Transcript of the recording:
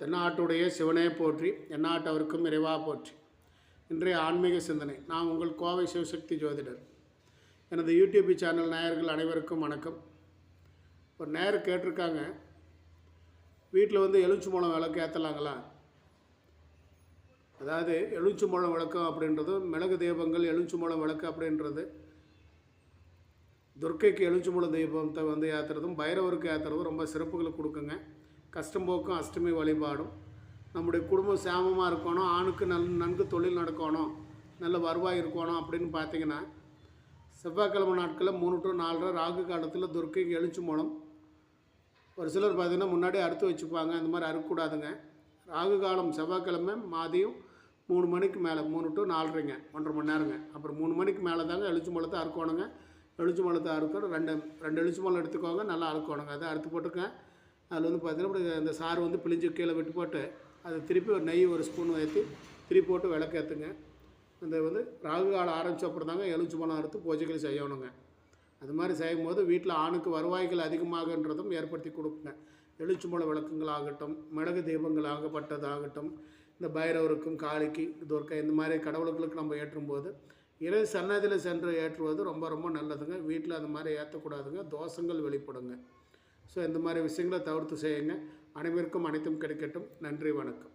தென்னாட்டுடைய சிவனே போற்றி எந்நாட்டவருக்கும் இறைவா போற்றி. இன்றைய ஆன்மீக சிந்தனை. நான் உங்கள் கோவை சிவசக்தி ஜோதிடர். எனது யூடியூப் சேனல் நேயர்கள் அனைவருக்கும் வணக்கம். ஒரு நேயர் கேட்டிருக்காங்க. வீட்டில் வந்து எலுமிச்சை மூலம் விளக்கு ஏற்றலாங்களா அதாவது எலுமிச்சை மூலம் விளக்கம் அப்படின்றது மிளகு தீபங்கள் எலுமிச்சை மூலம் விளக்கு அப்படின்றது துர்க்கைக்கு எலுமிச்சம்பழ தீபத்தை வந்து ஏற்றுறதும் பைரவருக்கு ஏற்றுறதும் ரொம்ப சிறப்புகளை கொடுக்குங்க. கஷ்டம் போக்கும் அஷ்டமி வழிபாடும். நம்முடைய குடும்பம் சேமமாக இருக்கணும் ஆணுக்கு நல் நன்கு தொழில் நடக்கணும் நல்ல வருவாய் இருக்கணும் அப்படின்னு பார்த்தீங்கன்னா செவ்வாய்க்கிழமை நாட்களில் மூணு டு நாலரை ராகு காலத்தில் துர்க்கைக்கு எலுமிச்சம்பழம் ஒரு சிலர் பார்த்தீங்கன்னா முன்னாடி அறுத்து வச்சுப்பாங்க அந்த மாதிரி அறுக்கக்கூடாதுங்க. ராகு காலம் செவ்வாய்க்கிழமை மாதியும் மூணு மணிக்கு மேலே மூணு டு நாலரைங்க ஒன்றரை மணி நேரங்க. அப்புறம் மூணு மணிக்கு மேலே தாங்க எழுச்சி எலுமிச்சம்பழத்தை அறுக்கணுங்க. மலத்தை அறுக்கணும் ரெண்டு ரெண்டு எழுச்சி எலுமிச்சம்பழம் எடுத்துக்கோங்க நல்லா அறுக்கணுங்க. அதை அறுத்து போட்டுக்கங்க. அதில் வந்து பார்த்தீங்கன்னா இப்படி அந்த சாறு வந்து பிழிஞ்சு கீழே விட்டு போட்டு அதை திருப்பி ஒரு நெய் ஒரு ஸ்பூன் ஏற்றி திருப்பி போட்டு விளக்கேற்றுங்க அந்த வந்து ராகு காலம் ஆரம்பித்த அப்புறம் தாங்க எலுமிச்சம்பழம் அறுத்து பூஜைகள் செய்யணுங்க. அது மாதிரி செய்யும்போது வீட்டில் ஆணுக்கு வருவாய்கள் அதிகமாகன்றதும் ஏற்படுத்தி கொடுக்குங்க. எலுமிச்சம்பழ விளக்குங்கள் ஆகட்டும் மிளகு தீபங்கள் ஆகப்பட்டதாகட்டும் இந்த பைரவருக்கும் காளிக்கு துர்க்கை இந்த மாதிரி கடவுளுக்கு நம்ம ஏற்றும்போது இறை சன்னதியில் சென்று ஏற்றுவது ரொம்ப ரொம்ப நல்லதுங்க. வீட்டில் அந்த மாதிரி ஏற்றக்கூடாதுங்க. தோஷங்கள் வெளிப்படுங்க. ஸோ இந்த மாதிரி விஷயங்களை தவிர்த்து செய்யுங்க. அனைவருக்கும் அனைத்தும் கிடைக்கட்டும். நன்றி வணக்கம்.